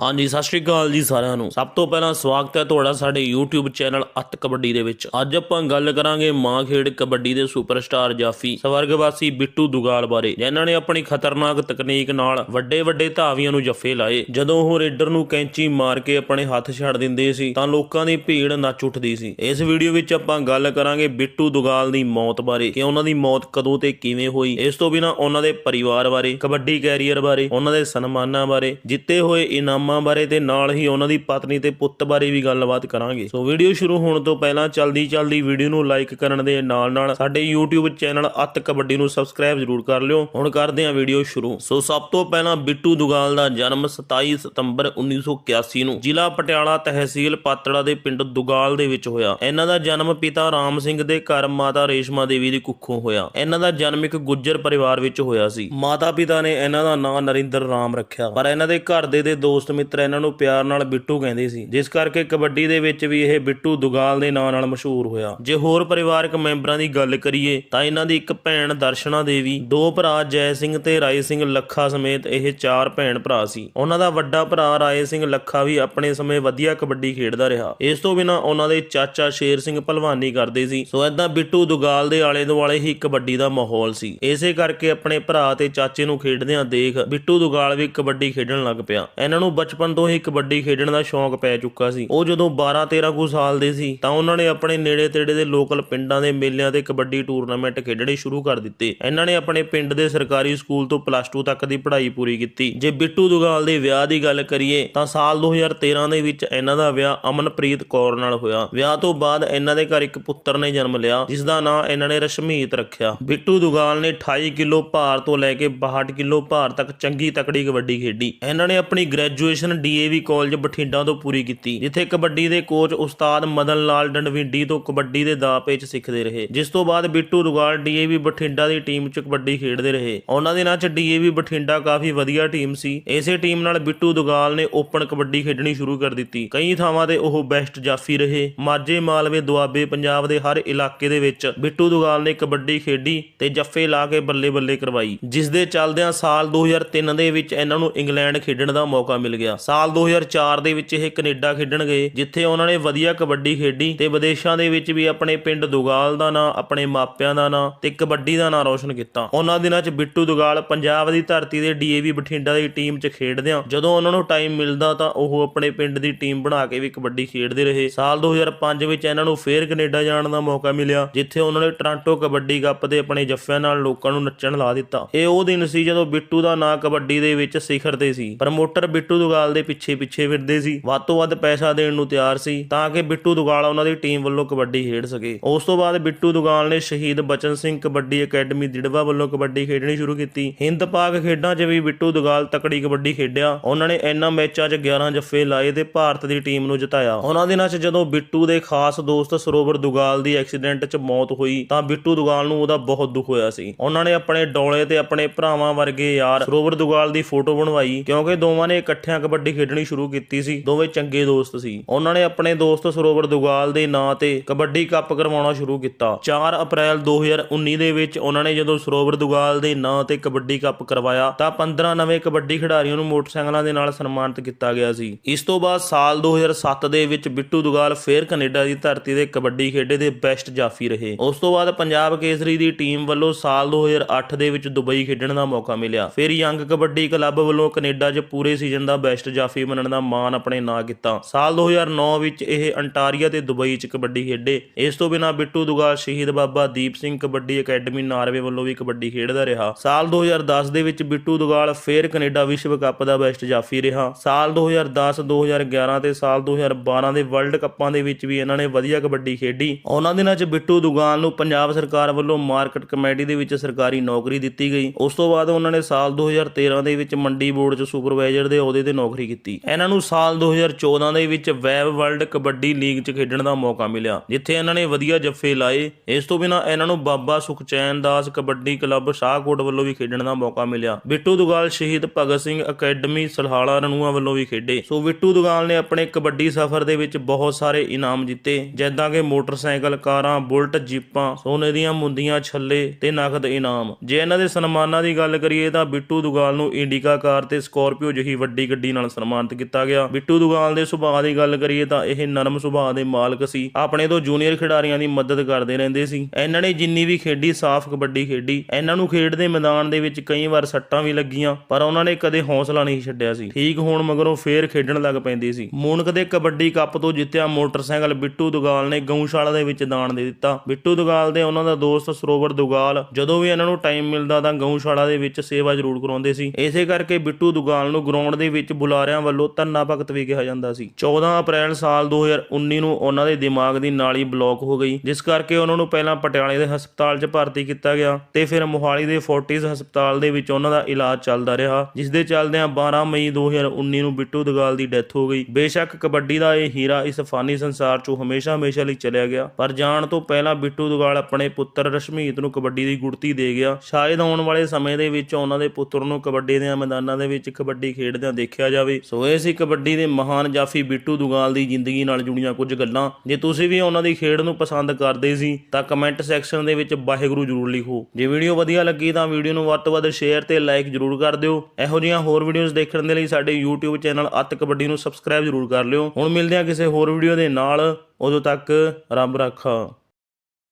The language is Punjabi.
ਹਾਂਜੀ, ਸਤਿ ਸ਼੍ਰੀ ਅਕਾਲ ਜੀ ਸਾਰਿਆਂ ਨੂੰ। ਸਭ ਤੋਂ ਪਹਿਲਾਂ ਸਵਾਗਤ ਹੈ ਤੁਹਾਡਾ ਸਾਡੇ YouTube ਚੈਨਲ ਅੱਤ ਕਬੱਡੀ ਦੇ ਵਿੱਚ। ਅੱਜ ਆਪਾਂ ਗੱਲ ਕਰਾਂਗੇ ਮਾਂ ਖੇਡ ਕਬੱਡੀ ਦੇ ਸੁਪਰਸਟਾਰ ਜਾਫੀ, ਸਵਰਗਵਾਸੀ ਬਿੱਟੂ ਦੁਗਾਲ ਬਾਰੇ, ਜਿਨ੍ਹਾਂ ਨੇ ਆਪਣੀ ਖਤਰਨਾਕ ਤਕਨੀਕ ਨਾਲ ਵੱਡੇ ਵੱਡੇ ਧਾਵੀਆਂ ਨੂੰ ਜੱਫੇ ਲਾਏ। ਜਦੋਂ ਉਹ ਰੇਡਰ ਨੂੰ ਕੈਂਚੀ ਮਾਰ ਕੇ ਆਪਣੇ ਹੱਥ ਛੱਡ ਦਿੰਦੇ ਸੀ, ਤਾਂ ਲੋਕਾਂ ਦੀ ਭੀੜ ਨੱਚ ਉੱਠਦੀ ਸੀ। ਇਸ ਵੀਡੀਓ ਵਿੱਚ ਆਪਾਂ ਗੱਲ ਕਰਾਂਗੇ ਬਿੱਟੂ ਦੁਗਾਲ ਦੀ ਮੌਤ ਬਾਰੇ, ਕਿ ਉਹਨਾਂ ਦੀ ਮੌਤ ਕਦੋਂ ਤੇ ਕਿਵੇਂ ਹੋਈ। ਇਸ ਤੋਂ ਬਿਨਾਂ ਉਹਨਾਂ ਦੇ ਪਰਿਵਾਰ ਬਾਰੇ, ਕਬੱਡੀ ਕੈਰੀਅਰ ਬਾਰੇ, ਉਹਨਾਂ ਦੇ ਸਨਮਾਨਾਂ ਬਾਰੇ, ਜਿੱਤੇ ਹੋਏ ਇਨਾਮਾਂ ਬਾਰੇ ਤੇ ਨਾਲ ਹੀ ਉਹਨਾਂ ਦੀ ਪਤਨੀ ਤੇ ਪੁੱਤ ਬਾਰੇ ਵੀ ਗੱਲਬਾਤ ਕਰਾਂਗੇ। ਸੋ ਵੀਡੀਓ ਸ਼ੁਰੂ ਹੋਣ ਤੋਂ ਪਹਿਲਾਂ ਚਲਦੀ ਚਲਦੀ ਵੀਡੀਓ ਨੂੰ ਲਾਈਕ ਕਰਨ ਦੇ ਨਾਲ ਨਾਲ ਸਾਡੇ YouTube ਚੈਨਲ ਅੱਤ ਕਬੱਡੀ ਨੂੰ ਸਬਸਕ੍ਰਾਈਬ ਜ਼ਰੂਰ ਕਰ ਲਿਓ। ਹੁਣ ਕਰਦੇ ਹਾਂ ਵੀਡੀਓ ਸ਼ੁਰੂ। ਸੋ ਸਭ ਤੋਂ ਪਹਿਲਾਂ ਬਿੱਟੂ ਦੁਗਾਲ ਦਾ ਜਨਮ 27 ਸਤੰਬਰ 1981 ਨੂੰ ਜ਼ਿਲ੍ਹਾ ਪਟਿਆਲਾ ਤਹਿਸੀਲ ਪਾਤੜਾ ਦੇ ਪਿੰਡ ਦੁਗਾਲ ਦੇ ਵਿੱਚ ਹੋਇਆ। ਇਹਨਾਂ ਦਾ ਜਨਮ ਪਿਤਾ ਰਾਮ ਸਿੰਘ ਦੇ ਘਰ ਮਾਤਾ ਰੇਸ਼ਮਾ ਦੇਵੀ ਦੀ ਕੁੱਖੋਂ ਹੋਇਆ। ਇਹਨਾਂ ਦਾ ਜਨਮ ਇੱਕ ਗੁੱਜਰ ਪਰਿਵਾਰ ਵਿੱਚ ਹੋਇਆ ਸੀ। ਮਾਤਾ ਪਿਤਾ ਨੇ ਇਹਨਾਂ ਦਾ ਨਾਂ ਨਰਿੰਦਰ ਰਾਮ ਰੱਖਿਆ। ਪਰ ਇਹਨਾਂ ਦੇ ਘਰ ਦੇ ਦੇ ਦੋਸਤ ਮਿੱਤਰ ਇਹਨਾਂ ਨੂੰ ਪਿਆਰ ਨਾਲ ਬਿੱਟੂ ਕਹਿੰਦੇ ਸੀ। ਜਿਸ ਕਰਕੇ ਕਬੱਡੀ ਦੇ ਵਿੱਚ ਵੀ ਇਹ ਬਿੱਟੂ ਦੁਗਾਲ ਦੇ ਨਾਂ ਨਾਲ ਮਸ਼ਹੂਰ ਹੋਇਆ। ਜੇ ਹੋਰ ਪਰਿਵਾਰਕ ਮੈਂਬਰਾਂ ਦੀ ਗੱਲ ਕਰੀਏ, ਤਾਂ ਇਹਨਾਂ ਦੀ ਇੱਕ ਭੈਣ ਦਰਸ਼ਨਾ ਦੇਵੀ, ਦੋ ਭਰਾ ਜੈ ਸਿੰਘ ਤੇ ਰਾਏ ਸਿੰਘ ਲੱਖਾ ਸਮੇਤ ਇਹ ਚਾਰ ਭੈਣ ਭਰਾ ਸੀ। ਉਹਨਾਂ ਦਾ ਵੱਡਾ ਭਰਾ ਰਾਏ ਸਿੰਘ ਲੱਖਾ ਵੀ ਆਪਣੇ ਸਮੇਂ ਵਧੀਆ ਕਬੱਡੀ ਖੇਡਦਾ ਰਿਹਾ। ਇਸ ਤੋਂ ਬਿਨਾਂ ਉਹਨਾਂ ਦੇ ਚਾਚਾ ਸ਼ੇਰ ਸਿੰਘ ਭਲਵਾਨੀ ਕਰਦੇ ਸੀ। ਸੋ ਐਦਾਂ ਬਿੱਟੂ ਦੁਗਾਲ ਦੇ ਆਲੇ ਦੁਆਲੇ ਹੀ ਕਬੱਡੀ ਦਾ ਮਾਹੌਲ ਸੀ। ਇਸੇ ਕਰਕੇ ਆਪਣੇ ਭਰਾ ਤੇ ਚਾਚੇ ਨੂੰ ਖੇਡਦਿਆਂ ਦੇਖ ਬਿੱਟੂ ਦੁਗਾਲ ਵੀ ਕਬੱਡੀ ਖੇਡਣ ਲੱਗ ਪਿਆ। ਇਹਨਾਂ ਨੂੰ ਬਚਪਨ ਤੋਂ ਹੀ ਕਬੱਡੀ ਖੇਡਣ ਦਾ ਸ਼ੌਂਕ ਪੈ ਚੁੱਕਾ ਸੀ। ਉਹ ਜਦੋਂ 12 13 ਕੁ ਸਾਲ ਦੇ ਸੀ, ਤਾਂ ਉਹਨਾਂ ਨੇ ਆਪਣੇ ਨੇੜੇ ਤੇੜੇ ਦੇ ਲੋਕਲ ਪਿੰਡਾਂ ਦੇ ਮੇਲਿਆਂ ਤੇ ਕਬੱਡੀ ਟੂਰਨਾਮੈਂਟ ਖੇਡਣੇ ਸ਼ੁਰੂ ਕਰ ਦਿੱਤੇ। ਇਹਨਾਂ ਨੇ ਆਪਣੇ ਪਿੰਡ ਦੇ ਸਰਕਾਰੀ ਸਕੂਲ ਤੋਂ ਪਲੱਸ 2 ਤੱਕ ਦੀ ਪੜ੍ਹਾਈ ਪੂਰੀ ਕੀਤੀ। ਜੇ ਬਿੱਟੂ ਦੁਗਾਲ ਦੇ ਵਿਆਹ ਦੀ ਗੱਲ ਕਰੀਏ, ਤਾਂ ਸਾਲ 2013 ਦੇ ਵਿੱਚ ਇਹਨਾਂ ਦਾ ਵਿਆਹ ਅਮਨਪ੍ਰੀਤ ਕੌਰ ਨਾਲ ਹੋਇਆ। ਵਿਆਹ ਤੋਂ ਬਾਅਦ ਇਹਨਾਂ ਦੇ ਘਰ ਇੱਕ ਪੁੱਤਰ ਨੇ ਜਨਮ ਲਿਆ, ਜਿਸ ਦਾ ਨਾਂ ਇਹਨਾਂ ਨੇ ਰਸ਼ਮੀਤ ਰੱਖਿਆ। ਬਿੱਟੂ ਦੁਗਾਲ ਨੇ 28 ਕਿਲੋ ਭਾਰ ਤੋਂ ਲੈ ਕੇ 62 ਕਿਲੋ ਭਾਰ ਤੱਕ ਚੰਗੀ ਤਕੜੀ ਕਬੱਡੀ ਖੇਡੀ। ਇਹਨਾਂ ਨੇ ਆਪਣੀ graduate graduation DAV college Bathinda ਤੋਂ ਪੂਰੀ ਕੀਤੀ, ਜਿੱਥੇ ਕਬੱਡੀ ਦੇ ਕੋਚ ਉਸਤਾਦ ਮਦਨ ਲਾਲ ਡੰਡਵਿੰਡੀ ਤੋਂ ਕਬੱਡੀ ਦੇ ਦਾਅ ਪੇਚ ਸਿੱਖਦੇ ਰਹੇ। ਜਿਸ ਤੋਂ ਬਾਅਦ ਬਿੱਟੂ ਦੁਗਾਲ ਡੀਏਵੀ ਬਠਿੰਡਾ ਦੀ ਟੀਮ 'ਚ ਕਬੱਡੀ ਖੇਡਦੇ ਰਹੇ। ਉਹਨਾਂ ਦੇ ਨਾਲ 'ਚ ਡੀਏਵੀ ਬਠਿੰਡਾ ਕਾਫੀ ਵਧੀਆ ਟੀਮ ਸੀ। ਇਸੇ ਟੀਮ ਨਾਲ ਬਿੱਟੂ ਦੁਗਾਲ ਨੇ ਓਪਨ ਕਬੱਡੀ ਖੇਡਣੀ ਸ਼ੁਰੂ ਕਰ ਦਿੱਤੀ। ਕਈ ਥਾਵਾਂ ਤੇ ਉਹ ਬੈਸਟ ਜਾਫੀ ਰਹੇ। ਮਾਝੇ, ਮਾਲਵੇ, ਦੁਆਬੇ, ਪੰਜਾਬ ਦੇ ਹਰ ਇਲਾਕੇ ਦੇ ਵਿੱਚ ਬਿੱਟੂ ਦੁਗਾਲ ਨੇ ਕਬੱਡੀ ਖੇਡੀ ਤੇ ਜੱਫੇ ਲਾ ਕੇ ਬੱਲੇ ਬੱਲੇ ਕਰਵਾਈ, ਜਿਸ ਦੇ ਚੱਲਦਿਆਂ ਸਾਲ 2003 ਦੇ ਵਿੱਚ ਇਹਨਾਂ ਨੂੰ ਇੰਗਲੈਂਡ ਖੇਡਣ ਦਾ ਮੌਕਾ ਮਿਲ ਗਿਆ। ਸਾਲ 2004 ਦੇ ਵਿੱਚ ਇਹ ਕੈਨੇਡਾ ਖੇਡਣ ਗਏ, ਜਿੱਥੇ ਉਹਨਾਂ ਨੇ ਵਧੀਆ ਕਬੱਡੀ ਖੇਡੀ ਤੇ ਵਿਦੇਸ਼ਾਂ ਦੇ ਵਿੱਚ ਵੀ ਆਪਣੇ ਪਿੰਡ ਦੁਗਾਲ ਦਾ ਨਾਂ, ਆਪਣੇ ਮਾਪਿਆਂ ਦਾ ਨਾਂ ਤੇ ਕਬੱਡੀ ਦਾ ਨਾਂ ਰੋਸ਼ਨ ਕੀਤਾ। ਉਹਨਾਂ ਦਿਨਾਂ 'ਚ ਬਿੱਟੂ ਦੁਗਾਲ ਪੰਜਾਬ ਦੀ ਧਰਤੀ ਦੇ ਡੀਏਵੀ ਬਠਿੰਡਾ ਦੀ ਟੀਮ 'ਚ ਖੇਡਦਿਆਂ ਜਦੋਂ ਉਹਨਾਂ ਨੂੰ ਟਾਈਮ ਮਿਲਦਾ ਤਾਂ ਉਹ ਆਪਣੇ ਪਿੰਡ ਦੀ ਟੀਮ ਬਣਾ ਕੇ ਵੀ ਕਬੱਡੀ ਖੇਡਦੇ ਰਹੇ। ਸਾਲ 2005 ਵਿੱਚ ਇਹਨਾਂ ਨੂੰ ਫੇਰ ਕੈਨੇਡਾ ਜਾਣ ਦਾ ਮੌਕਾ ਮਿਲਿਆ, ਜਿੱਥੇ ਉਹਨਾਂ ਨੇ ਟ੍ਰਾਂਟੋ ਕਬੱਡੀ ਕੱਪ ਦੇ ਆਪਣੇ ਜੱਫਿਆਂ ਨਾਲ ਲੋਕਾਂ ਨੂੰ ਨੱਚਣ ਲਾ ਦਿੱਤਾ। ਇਹ ਉਹ ਦਿਨ ਸੀ ਜਦੋਂ ਬਿੱਟੂ ਦਾ ਨਾਂ ਕਬੱਡੀ ਦੇ ਵਿੱਚ ਸਿਖਰ ਤੇ ਸੀ। ਪ੍ਰਮੋਟਰ ਬਿੱਟੂ ਦੁਗਾਲ ਦੇ ਪਿੱਛੇ ਪਿੱਛੇ ਫਿਰਦੇ ਸੀ। ਵੱਧ ਤੋਂ ਵੱਧ ਪੈਸਾ ਦੇਣ ਨੂੰ ਤਿਆਰ ਸੀ ਤਾਂ ਕਿ ਬਿੱਟੂ ਦੁਗਾਲ ਉਹਨਾਂ ਦੀ ਟੀਮ ਵੱਲੋਂ ਕਬੱਡੀ ਖੇਡ ਸਕੇ। ਉਸ ਤੋਂ ਬਾਅਦ ਬਿੱਟੂ ਦੁਗਾਲ ਨੇ ਸ਼ਹੀਦ ਬਚਨ ਸਿੰਘ ਕਬੱਡੀ ਅਕੈਡਮੀ ਦਿੜਵਾ ਵੱਲੋਂ ਕਬੱਡੀ ਖੇਡਣੀ ਸ਼ੁਰੂ ਕੀਤੀ। ਹਿੰਦ ਪਾਕ ਖੇਡਾਂ 'ਚ ਵੀ ਬਿੱਟੂ ਦੁਗਾਲ ਤਕੜੀ ਕਬੱਡੀ ਖੇਡਿਆ। ਉਹਨਾਂ ਨੇ ਇਹਨਾਂ ਮੈਚਾਂ 'ਚ 11 ਜੱਫੇ ਲਾਏ ਤੇ ਭਾਰਤ ਦੀ ਟੀਮ ਨੂੰ ਜਿਤਾਇਆ। ਉਹਨਾਂ ਦਿਨਾਂ 'ਚ ਜਦੋਂ ਬਿੱਟੂ ਦੇ ਖਾਸ ਦੋਸਤ ਸਰੋਵਰ ਦੁਗਾਲ ਦੀ ਐਕਸੀਡੈਂਟ 'ਚ ਮੌਤ ਹੋਈ ਤਾਂ ਬਿੱਟੂ ਦੁਗਾਲ ਨੂੰ ਉਹਦਾ ਬਹੁਤ ਦੁੱਖ ਹੋਇਆ ਸੀ। ਉਹਨਾਂ ਨੇ ਆਪਣੇ ਡੋਲੇ ਤੇ ਆਪਣੇ ਭਰਾਵਾਂ ਵਰਗੇ ਯਾਰ ਸਰੋਵਰ ਦੁਗਾਲ ਦੀ ਫੋਟੋ ਬਣਵਾਈ ਕਿਉਂਕਿ ਦੋਵਾਂ ਨੇ ਇਕੱਠਿਆਂ ਕਬੱਡੀ ਖੇਡਣੀ ਸ਼ੁਰੂ ਕੀਤੀ ਸੀ। ਦੋਵੇਂ ਚੰਗੇ ਦੋਸਤ ਸੀ। ਉਹਨਾਂ ਨੇ ਆਪਣੇ ਦੋਸਤ ਸਰੋਵਰ ਦੁਗਾਲ ਦੇ ਨਾਂ ਤੇ ਕਬੱਡੀ ਕੱਪ ਕਰਵਾਉਣਾ ਸ਼ੁਰੂ ਕੀਤਾ। 4 ਅਪ੍ਰੈਲ 2019 ਦੇ ਵਿੱਚ ਉਹਨਾਂ ਨੇ ਜਦੋਂ ਸਰੋਵਰ ਦੁਗਾਲ ਦੇ ਨਾਂ ਤੇ ਕਬੱਡੀ ਕੱਪ ਕਰਵਾਇਆ, ਤਾਂ 15 ਨਵੇਂ ਕਬੱਡੀ ਖਿਡਾਰੀਆਂ ਨੂੰ ਮੋਟਰਸਾਈਕਲਾਂ ਦੇ ਨਾਲ ਸਨਮਾਨਿਤ ਕੀਤਾ ਗਿਆ ਸੀ। ਇਸ ਤੋਂ ਬਾਅਦ ਸਾਲ 2007 ਦੇ ਵਿੱਚ ਬਿੱਟੂ ਦੁਗਾਲ ਫੇਰ ਕੈਨੇਡਾ ਦੀ ਧਰਤੀ ਦੇ ਕਬੱਡੀ ਖੇਡੇ ਦੇ ਬੈਸਟ ਜਾਫੀ ਰਹੇ। ਉਸ ਤੋਂ ਬਾਅਦ ਪੰਜਾਬ ਕੇਸਰੀ ਦੀ ਟੀਮ ਵੱਲੋਂ ਸਾਲ 2008 ਦੇ ਵਿੱਚ ਦੁਬਈ ਖੇਡਣ ਦਾ ਮੌਕਾ ਮਿਲਿਆ। ਫਿਰ ਯੰਗ ਕਬੱਡੀ ਕਲੱਬ ਵੱਲੋਂ ਕੈਨੇਡਾ 'ਚ ਪੂਰੇ ਸੀਜ਼ਨ ਦਾ ਬੈਸਟ ਜਾਫੀ ਬਣਨ ਦਾ ਮਾਣ ਆਪਣੇ ਨਾਂ ਕੀਤਾ। ਸਾਲ 2009 ਵਿੱਚ ਇਹ ਅੰਟਾਰੀਆ ਤੇ ਦੁਬਈ 'ਚ ਕਬੱਡੀ ਖੇਡੇ। ਇਸ ਤੋਂ ਬਿਨਾਂ ਬਿੱਟੂ ਦੁਗਾਲ ਸ਼ਹੀਦ ਬਾਬਾ ਦੀਪ ਸਿੰਘ ਕਬੱਡੀ ਅਕੈਡਮੀ ਨਾਰਵੇ ਵੱਲੋਂ ਵੀ ਕਬੱਡੀ ਖੇਡਦਾ ਰਿਹਾ। ਸਾਲ 2010 ਦੇ ਵਿੱਚ ਬਿੱਟੂ ਦੁਗਾਲ ਫੇਰ ਕੈਨੇਡਾ ਵਿਸ਼ਵ ਕੱਪ ਦਾ ਬੈਸਟ ਜਾਫੀ ਰਿਹਾ। ਸਾਲ 2010 2011 ਤੇ ਸਾਲ 2012 ਦੇ ਵਰਲਡ ਕੱਪਾਂ ਦੇ ਵਿੱਚ ਵੀ ਇਹਨਾਂ ਨੇ ਵਧੀਆ ਕਬੱਡੀ ਖੇਡੀ। ਉਹਨਾਂ ਦਿਨਾਂ 'ਚ ਬਿੱਟੂ ਦੁਗਾਲ ਨੂੰ ਪੰਜਾਬ ਸਰਕਾਰ ਵੱਲੋਂ ਮਾਰਕੀਟ ਕਮੇਟੀ ਦੇ ਵਿੱਚ ਸਰਕਾਰੀ ਨੌਕਰੀ ਦਿੱਤੀ ਗਈ। ਉਸ ਤੋਂ ਬਾਅਦ ਉਹਨਾਂ ਨੇ ਸਾਲ 2013 ਦੇ ਵਿੱਚ ਮੰਡੀ ਬੋਰਡ 'ਚ ਸੁਪਰਵਾਈਜ਼ਰ ਦੇ ਅਹੁਦੇ ਤੇ ਨੌਕਰੀ ਕੀਤੀ। ਇਹਨਾਂ ਨੂੰ ਸਾਲ 2014 ਦੇ ਵਿੱਚ ਵੈਬ ਵਰਲਡ ਕਬੱਡੀ ਲੀਗ 'ਚ ਖੇਡਣ ਦਾ ਮੌਕਾ ਮਿਲਿਆ, ਜਿੱਥੇ ਇਹਨਾਂ ਨੇ ਵਧੀਆ ਜੱਫੇ ਲਾਏ। ਇਸ ਤੋਂ ਬਿਨਾਂ ਇਹਨਾਂ ਨੂੰ ਬਾਬਾ ਸੁਖਚੈਨ ਦਾਸ ਕਬੱਡੀ ਕਲੱਬ ਸ਼ਾਹਕੋਟ ਵੱਲੋਂ ਵੀ ਖੇਡਣ ਦਾ ਮੌਕਾ ਮਿਲਿਆ। ਬਿੱਟੂ ਦੁਗਾਲ ਸ਼ਹੀਦ ਭਗਤ ਸਿੰਘ ਅਕੈਡਮੀ ਸਲਹਾਲਾ ਰਨੂਆ ਵੱਲੋਂ ਵੀ ਖੇਡੇ। ਸੋ ਬਿੱਟੂ ਦੁਗਾਲ ਨੇ ਆਪਣੇ ਕਬੱਡੀ ਸਫ਼ਰ ਦੇ ਵਿੱਚ ਬਹੁਤ ਸਾਰੇ ਇਨਾਮ ਜਿੱਤੇ, ਜਿੱਦਾਂ ਕਿ ਮੋਟਰਸਾਈਕਲ, ਕਾਰਾਂ, ਬੁਲਟ, ਜੀਪਾਂ, ਸੋਨੇ ਦੀਆਂ ਮੁੰਦੀਆਂ, ਛੱਲੇ ਤੇ ਨਕਦ ਇਨਾਮ। ਜੇ ਇਹਨਾਂ ਦੇ ਸਨਮਾਨਾਂ ਦੀ ਗੱਲ ਕਰੀਏ ਤਾਂ ਬਿੱਟੂ ਦੁਗਾਲ ਨੂੰ ਇੰਡੀਕਾ ਕਾਰ ਤੇ ਸਕੋਰਪੀਓ ਜਿਹੀ ਵੱਡੀ ਗੱਡੀ ਗੱਡੀ ਨਾਲ ਸਨਮਾਨਿਤ ਕੀਤਾ ਗਿਆ। ਬਿੱਟੂ ਦੁਗਾਲ ਦੇ ਸੁਭਾਅ ਦੀ ਗੱਲ ਕਰੀਏ ਤਾਂ ਇਹ ਨਰਮ ਸੁਭਾਅ ਦੇ ਮਾਲਕ ਸੀ। ਆਪਣੇ ਤੋਂ ਜੂਨੀਅਰ ਖਿਡਾਰੀਆਂ ਦੀ ਮਦਦ ਕਰਦੇ ਰਹਿੰਦੇ ਸੀ। ਇਹਨਾਂ ਨੇ ਜਿੰਨੀ ਵੀ ਖੇਡੀ ਸਾਫ਼ ਕਬੱਡੀ ਖੇਡੀ। ਇਹਨਾਂ ਨੂੰ ਖੇਡ ਦੇ ਮੈਦਾਨ ਦੇ ਵਿੱਚ ਕਈ ਵਾਰ ਸੱਟਾਂ ਵੀ ਲੱਗੀਆਂ, ਪਰ ਉਹਨਾਂ ਨੇ ਕਦੇ ਹੌਸਲਾ ਨਹੀਂ ਛੱਡਿਆ ਸੀ। ਠੀਕ ਹੋਣ ਮਗਰੋਂ ਫੇਰ ਖੇਡਣ ਲੱਗ ਪੈਂਦੀ ਸੀ। ਮੂਨਕ ਦੇ ਕਬੱਡੀ ਕੱਪ ਤੋਂ ਜਿੱਤਿਆ ਮੋਟਰਸਾਈਕਲ ਬਿੱਟੂ ਦੁਗਾਲ ਨੇ ਗਊਸ਼ਾਲਾ ਦੇ ਵਿੱਚ ਦਾਨ ਦੇ ਦਿੱਤਾ। ਬਿੱਟੂ ਦੁਗਾਲ ਦੇ ਉਹਨਾਂ ਦਾ ਦੋਸਤ ਸਰੋਵਰ ਦੁਗਾਲ, ਜਦੋਂ ਵੀ ਇਹਨਾਂ ਨੂੰ ਟਾਈਮ ਮਿਲਦਾ ਤਾਂ ਗਊਸ਼ਾਲਾ ਦੇ ਵਿੱਚ ਸੇਵਾ ਜ਼ਰੂਰ ਕਰਾਉਂਦੇ ਸੀ। ਇਸੇ ਕਰਕੇ ਬਿੱਟੂ ਦੁਗਾਲ ਨੂੰ ਗਰਾਊਂਡ ਦੇ ਵਿੱਚ ਬੁਲਾਰਿਆਂ ਵੱਲੋਂ ਧੰਨਾ ਭਗਤ ਵੀ ਕਿਹਾ ਜਾਂਦਾ ਸੀ। 14 ਅਪ੍ਰੈਲ ਸਾਲ 2019 ਨੂੰ ਉਹਨਾਂ ਦੇ ਦਿਮਾਗ ਦੀ ਨਾਲੀ ਬਲੌਕ ਹੋ ਗਈ, ਜਿਸ ਕਰਕੇ ਉਹਨਾਂ ਨੂੰ ਪਹਿਲਾਂ ਪਟਿਆਲੇ ਦੇ ਹਸਪਤਾਲ 'ਚ ਭਰਤੀ ਕੀਤਾ ਗਿਆ ਤੇ ਫਿਰ ਮੋਹਾਲੀ ਦੇ ਫੋਰਟਿਸ ਹਸਪਤਾਲ ਦੇ ਵਿੱਚ ਉਹਨਾਂ ਦਾ ਇਲਾਜ ਚੱਲਦਾ ਰਿਹਾ ਜਿਸ ਦੇ ਚੱਲਦਿਆਂ 12 ਮਈ 2019 ਨੂੰ ਬਿੱਟੂ ਦਗਾਲ ਦੀ ਡੈਥ ਹੋ ਗਈ। ਬੇਸ਼ੱਕ ਕਬੱਡੀ ਦਾ ਇਹ ਹੀਰਾ ਇਸ ਫਾਨੀ ਸੰਸਾਰ 'ਚੋਂ ਹਮੇਸ਼ਾ ਹਮੇਸ਼ਾ ਲਈ ਚਲਿਆ ਗਿਆ, ਪਰ ਜਾਣ ਤੋਂ ਪਹਿਲਾਂ ਬਿੱਟੂ ਦਗਾਲ ਆਪਣੇ ਪੁੱਤਰ ਰਸ਼ਮੀਤ ਨੂੰ ਕਬੱਡੀ ਦੀ ਗੁੜਤੀ ਦੇ ਗਿਆ। ਸ਼ਾਇਦ ਆਉਣ ਵਾਲੇ ਸਮੇਂ ਦੇ ਵਿੱਚ ਉਹਨਾਂ ਦੇ ਪੁੱਤਰ ਨੂੰ ਕਬੱਡੀ ਦੇ ਮੈਦਾਨਾਂ ਦੇ ਵਿੱਚ ਕਬੱਡੀ ਖੇਡਦਿਆਂ ਦੇਖਿਆ ਜਾਵੇ, ਸੋ ਇਹ ਸੀ ਕਬੱਡੀ ਦੇ ਮਹਾਨ ਜਾਫੀ ਬਿੱਟੂ ਦੁਗਾਲ ਦੀ ਜ਼ਿੰਦਗੀ ਨਾਲ ਜੁੜੀਆਂ ਕੁਝ ਗੱਲਾਂ। ਜੇ ਤੁਸੀਂ ਵੀ ਉਹਨਾਂ ਦੀ ਖੇਡ ਨੂੰ ਪਸੰਦ ਕਰਦੇ ਸੀ, ਤਾਂ ਕਮੈਂਟ ਸੈਕਸ਼ਨ ਦੇ ਵਿੱਚ ਵਾਹਿਗੁਰੂ ਜ਼ਰੂਰ ਲਿਖੋ। ਜੇ ਵੀਡੀਓ ਵਧੀਆ ਲੱਗੀ, ਤਾਂ ਵੀਡੀਓ ਨੂੰ ਵੱਧ ਤੋਂ ਵੱਧ ਸ਼ੇਅਰ ਤੇ ਲਾਈਕ ਜ਼ਰੂਰ ਕਰ ਦਿਓ। ਇਹੋ ਜਿਹੀਆਂ ਹੋਰ ਵੀਡੀਓਜ਼ ਦੇਖਣ ਦੇ ਲਈ ਸਾਡੇ YouTube ਚੈਨਲ ਅੱਤ ਕਬੱਡੀ ਨੂੰ ਸਬਸਕ੍ਰਾਈਬ ਜ਼ਰੂਰ ਕਰ ਲਿਓ। ਹੁਣ ਮਿਲਦੇ ਹਾਂ ਕਿਸੇ ਹੋਰ ਵੀਡੀਓ ਦੇ ਨਾਲ। ਉਦੋਂ ਤੱਕ ਰੱਬ ਰਾਖਾ।